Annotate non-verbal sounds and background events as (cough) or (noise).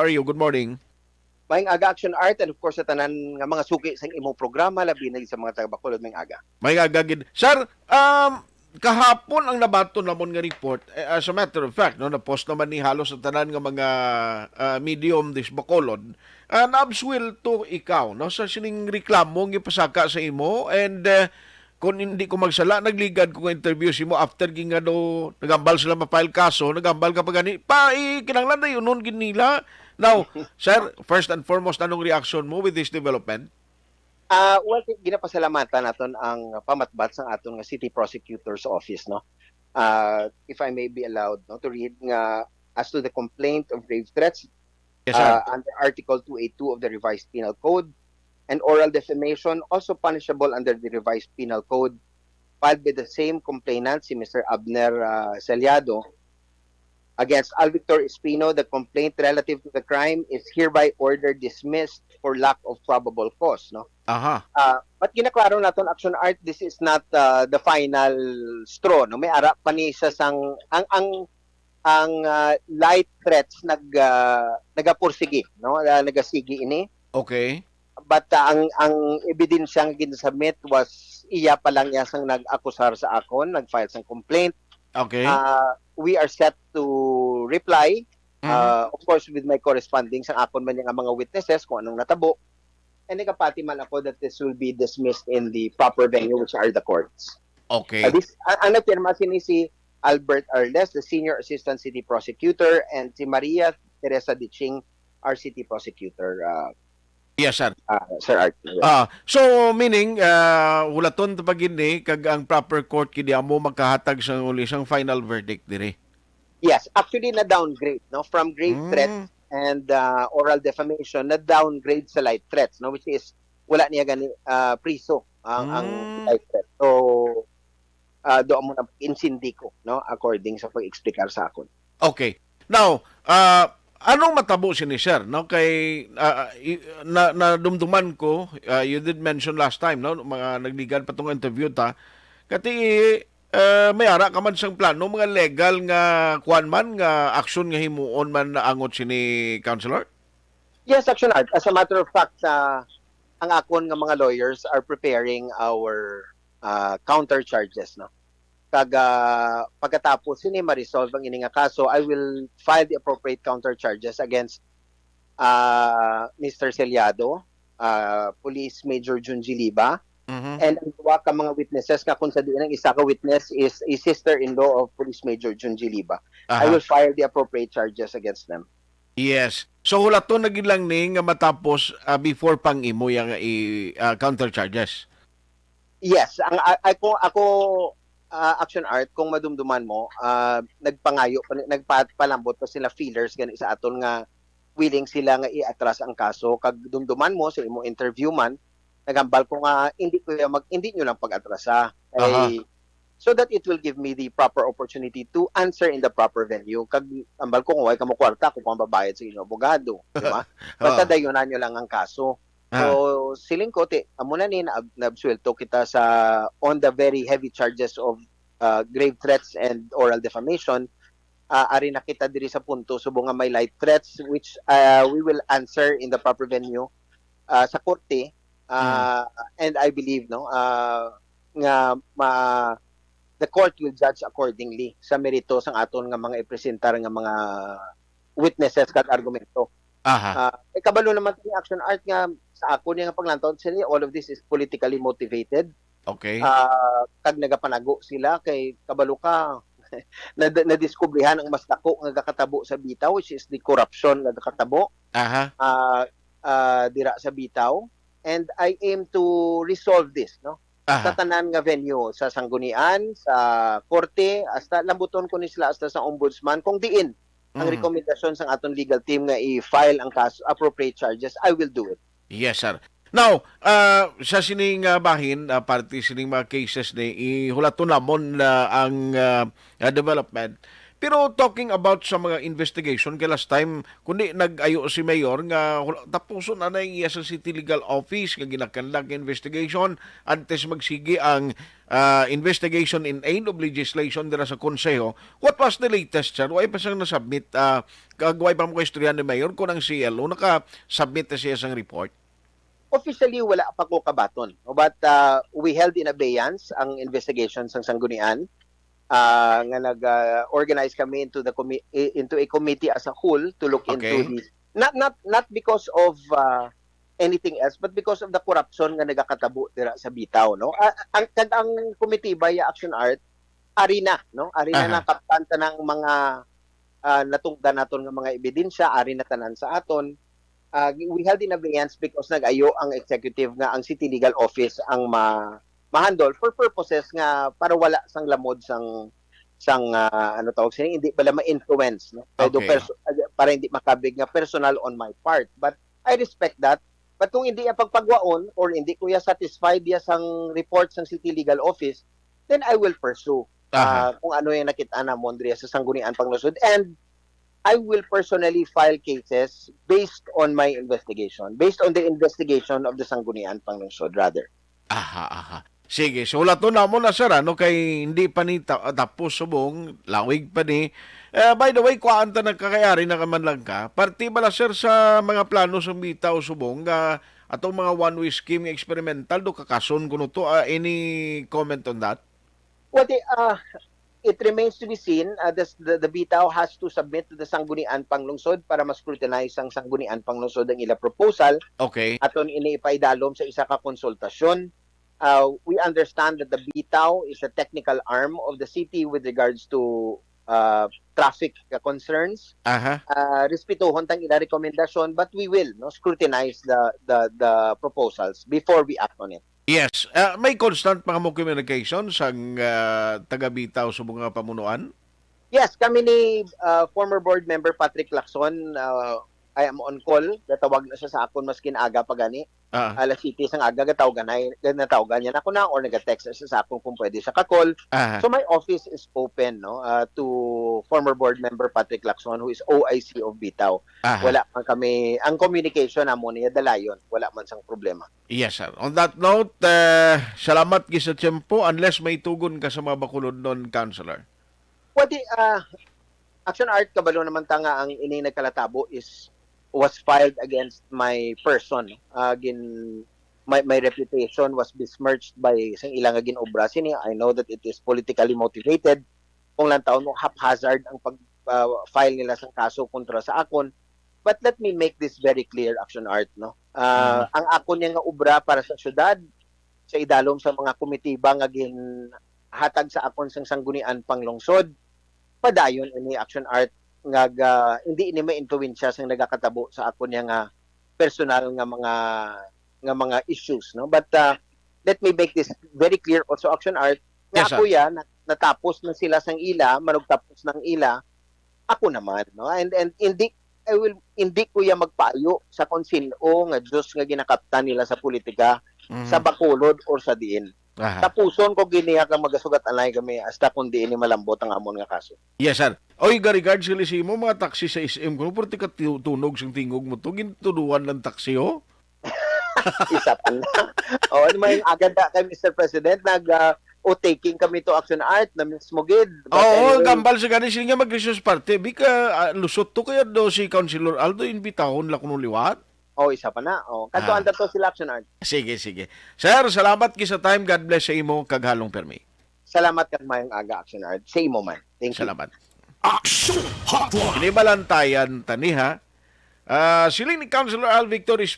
Are you? Good morning. Maing aga action art and of course sa tanan nga mga suki sa imong programa labi na sa mga taga Bacolod maing aga. May gagagid. Sir, um, kahapon ang nabato namon nga report, eh, as a matter of fact, no, na-post naman ni halos sa tanan nga mga ah, medium this Bacolod, uh, na-abswil to ikaw, no, sa sining reklamo nga ipasaka sa imo, and uh, kung hindi ko magsala, nagligad ko interview si mo after ginga do nagambal sila mapile kaso, nagambal ka pa gani, pa, eh, kinanglan na yun nun ginila. Now, sir, first and foremost, anong reaction mo with this development? Ah, well, ginapasalamatan naton ang pamatbat sa aton nga City Prosecutor's Office, no. Ah, if I may be allowed no to read nga as to the complaint of grave threats Yes, uh, under Article 282 of the Revised Penal Code and oral defamation also punishable under the Revised Penal Code filed by the same complainant si Mr. Abner uh, Saliado against Alvictor Espino. The complaint relative to the crime is hereby ordered dismissed for lack of probable cause no? Aha. uh, but ginaklaro naton action art? This is not uh, the final straw no? May ara pa ni sa sang ang ang ang uh, light threats nag uh, nagapursige no? Uh, nagasigi ini. Okay. but uh, ang ang ebidensya nga ginasubmit was iya pa lang niya sang nag-akusar sa akon nag-file sang complaint Okay. uh, we are set to reply Mhm. uh, of course with my corresponding sang akon man nga mga witnesses kung anong natabo and nakapati man ako that this will be dismissed in the proper venue which are the courts okay. Uh, this, ang, ang nagpirma sini si Albert Arles, the Senior Assistant City Prosecutor, and si Maria Teresa Diching, our City Prosecutor, uh, Yes, sir. uh, Sir Art. Ah, so meaning uh, walaton ta pagini kag ang proper court kidi amo magkahatag sa uli sang final verdict dire. yes, actually na-downgrade no, from grave Mm. threats and uh, oral defamation, na-downgrade sa light threats, no, which is wala niya gani uh, priso ang, ang Mm. light threat. So, uh, doon mo na insindi ko, no, according sa pag-explikar sa akon. Okay. Now, uh, anong matabo si ni sir no kay i- na, nadumduman ko ah, you did mention last time no mga nagligan pa tong interview ta kati uh, may ara ka man sang plano mga legal nga kuan man nga action nga himuon man na angot sini counselor Yes, Action Art. As a matter of fact, uh, ang akon nga mga lawyers are preparing our uh, counter charges. No? Kag uh, pagkatapos sini ma-resolve ang ini nga kaso, I will file the appropriate counter charges against uh, Mr. Celiado, uh, Police Major Junji Liba, Mhm. and ang duwa ka mga witnesses nga kung sa diin ang isa ka witness is a sister-in-law of Police Major Junji Liba. I Aha. will file the appropriate charges against them. Yes. So hulaton naging lang ni nga matapos ah, before pang imo yang i ah, counter charges. Yes, ang ako ako ah, action art kung madumduman mo, ah, nagpangayo pa nagpalambot pa sila feelers gani sa aton nga willing sila nga i-atras ang kaso. Kag dumduman mo sa imo interview man nagambal ko nga hindi ko mag hindi nyo lang pag-atrasa. Ay so that it will give me the proper opportunity to answer in the proper venue. Kag ambal ko kung way ka mo kwarta kung babayad sa inyo abogado di ba? (laughs) Basta dayonan nyo lang ang kaso Ah. So, siling ko, amo na ni, naabsuelto kita sa on the very heavy charges of uh, grave threats and oral defamation. Uh, ari na kita diri sa punto, subo nga may light threats, which uh, we will answer in the proper venue uh, sa korte. Uh, And I believe, no, uh, nga ma the court will judge accordingly sa merito sang aton nga mga ipresentar nga mga witnesses kag argumento. Aha. Uh, eh, kabalo naman ni action art nga sa ako niya nga paglantaon sila all of this is politically motivated Okay. uh, kag nagapanago sila kay kabalo ka (laughs) na nadiskubrihan ang mas dako nga gakatabo sa bitaw which is the corruption nga gakatabo Aha. uh, uh, dira sa bitaw and I aim to resolve this no sa Aha. tanan nga venue sa sanggunian sa korte hasta lambuton ko ni sila hasta sa ombudsman kung diin ang Mhm. rekomendasyon sa aton legal team nga i-file ang kaso appropriate charges I will do it Yes, sir. Now, uh, sa sining uh, bahin, uh, parte sining mga cases ni ihulaton namon na ang uh, uh, development. Pero talking about sa mga investigation, kay last time, kundi nag-ayo si Mayor nga wala- tapuso na na iya sa City Legal Office nga ginakanlag nga investigation antes magsigi ang ah, investigation in aid of legislation dira sa Konseho. What was the latest, sir? Why pa siyang nasubmit? Uh, kagway pa mo istorya ni Mayor kung ang CLO naka-submit na siya sang report? Officially, wala pa ko kabaton. But uh, we held in abeyance ang investigation sa Sanggunian. Uh, nga nag-organize kami into the into a committee as a whole to look Okay. into the not not not because of uh, anything else but because of the corruption nga nagakatabo dira sa bitaw no Ah, ang ang committee via action art arena no arena Aha. na kaptan ng mga uh, natungdan naton nga mga ebidensya ari na tanan sa aton uh, we held in abeyance because nag-ayo ang executive nga ang city legal office ang ma mahandle for purposes nga para wala sang lamod sang sang ah, ano tawag sini hindi bala ma-influence no Pero Okay. perso- para hindi makabig nga personal on my part but I respect that but kung hindi ya pagpagwaon or hindi ko ya satisfied ya sang report sang city legal office then I will pursue Aha. ah, kung ano yung nakita na mo Andrea sa Sangguniang Panglusod and I will personally file cases based on my investigation based on the investigation of the Sangguniang Panglusod rather Aha, aha. Sige, so wala to na mo na sir, ano, kay hindi pa ni ta- tapos subong, lawig pa ni. Eh, by the way, kuhaan ta nagkakayari na kaman lang ka. Parti bala sir sa mga plano sa bitaw subong, nga atong mga one-way scheme experimental, do kakason kuno to. Ah, any comment on that? Well, the, uh, it remains to be seen. Uh, the, the, the BITAO has to submit to the Sangguniang Panglungsod para ma-scrutinize ang Sangguniang Panglungsod ang ila proposal Okay. aton iniipaidalom sa isa ka konsultasyon. Uh, we understand that the BITAO is a technical arm of the city with regards to uh, traffic concerns. Aha. Uh, respetuhon tang ila rekomendasyon but we will no scrutinize the the the proposals before we act on it. Yes. Ah, may constant mga mo communication sa uh, taga-bitaw sa mga pamunuan? Yes, kami ni uh, former board member Patrick Lacson, uh, I am on call. Natawag na siya sa akon maskin aga pa gani. Ah, Alas city sang aga gatawagan na natawagan niya na ako na or nag-text na siya sa akon kung pwede siya ka-call. aha. So my office is open no uh, to former board member Patrick Lacson who is OIC of Bitaw. aha. Wala man kami ang communication namo niya dalayon. Wala man sang problema. Yes, sir. On that note, eh, salamat gi sa tiyempo unless may tugon ka sa mga bakulod nun, Counselor. Pwede, uh, Action Art kabalo naman ta nga ang ini nagkalatabo is was filed against my person. Uh, gin my my reputation was besmirched by sang ilang nga ginobra sini. I know that it is politically motivated. Kung lang taon mo haphazard ang pag uh, file nila sa kaso kontra sa akon. But let me make this very clear, Action Art, no? Uh, Ang akon niya nga obra para sa syudad, sa idalom sa mga komitiba nga gin hatag sa akon sang sanggunian panglungsod padayon ini action art nga ga- hindi ini may influensya sang nagakatabo sa akon niya nga personal nga mga nga mga issues no but uh, let me make this very clear also action art nga Yes, sir. ako ya na- natapos na sila sang ila manugtapos ng ila ako naman no and and hindi I will hindi ko ya magpaayo sa konsino nga Diyos nga ginakaptan nila sa politika Mhm. sa bakulod or sa diin Aha. tapuson ko giniya ka magasugat anay kami hasta kung di ini malambot ang amon nga kaso. Yes, sir. Oy, ga-regard sila si mo, mga taxi sa SM ko. Pwede ka tu- tunog sing tingog mo to. Gintuduan ng taxi, oh. (laughs) Isa pa na. o, ano agad na kay Mr. President, nag uh, o taking kami to action art na mismo gid. Oo, anyway, gambal sa ganin sila nga mag-resource party. Bika, ah, lusot to kaya do si Councilor Aldo, inbitahon la kuno liwat. O, isa pa na. O, kanto Ah. anda to sila action art. Sige, sige. Sir, salamat ki sa time. God bless sa imo. Kaghalong permi. Salamat kag mayong aga action art. Say mo man. Thank you. Salamat. Action Hotline. Kinibalantayan taniha. Ah, siling ni Councilor Al Victor is